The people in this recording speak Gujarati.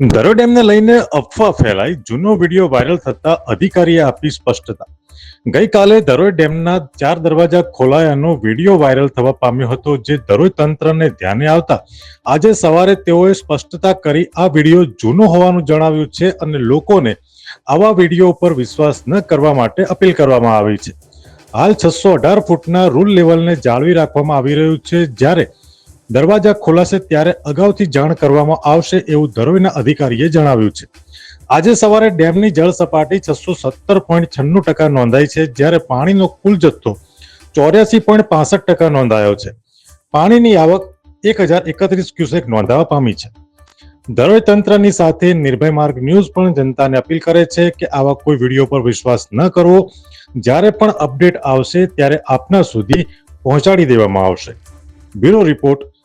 ધરો ડેમને લઈને અફવા ફેલાઈ. જૂનો વીડિયો વાયરલ થતા અધિકારીએ આપી સ્પષ્ટતા. ગઈકાલે દરોઈ ડેમના ચાર દરવાજા ખોલાયાનો વીડિયો વાયરલ થવા પામ્યો હતો, જે ધરોઈ તંત્રને ધ્યાને આવતા આજે સવારે તેઓએ સ્પષ્ટતા કરી આ વીડિયો જૂનો હોવાનું જણાવ્યું છે અને લોકોને આવા વીડિયો ઉપર વિશ્વાસ ન કરવા માટે અપીલ કરવામાં આવી છે. હાલ છસો અઢાર ફૂટના રૂલ લેવલને જાળવી રાખવામાં આવી રહ્યું છે, જ્યારે દરવાજા ખોલાશે ત્યારે અગાઉથી જાણ કરવામાં આવશે એવું ધરોઈના અધિકારીએ જણાવ્યું છે. આજે સવારે ડેમની જળ સપાટી છસો સત્તર પોઈન્ટ છન્નું ટકા નોંધાઈ છે, જ્યારે પાણીનો કુલ જથ્થો ચોર્યાસી પોઈન્ટ પાસઠ ટકા નોંધાયો છે. પાણીની આવક એક હજાર એકત્રીસ ક્યુસેક નોંધાવા પામી છે. ધરોઈ તંત્રની સાથે નિર્ભય માર્ગ ન્યૂઝ પણ જનતાને અપીલ કરે છે કે આવા કોઈ વીડિયો પર વિશ્વાસ ન કરવો. જ્યારે પણ અપડેટ આવશે ત્યારે આપના સુધી પહોંચાડી દેવામાં આવશે. Bureau report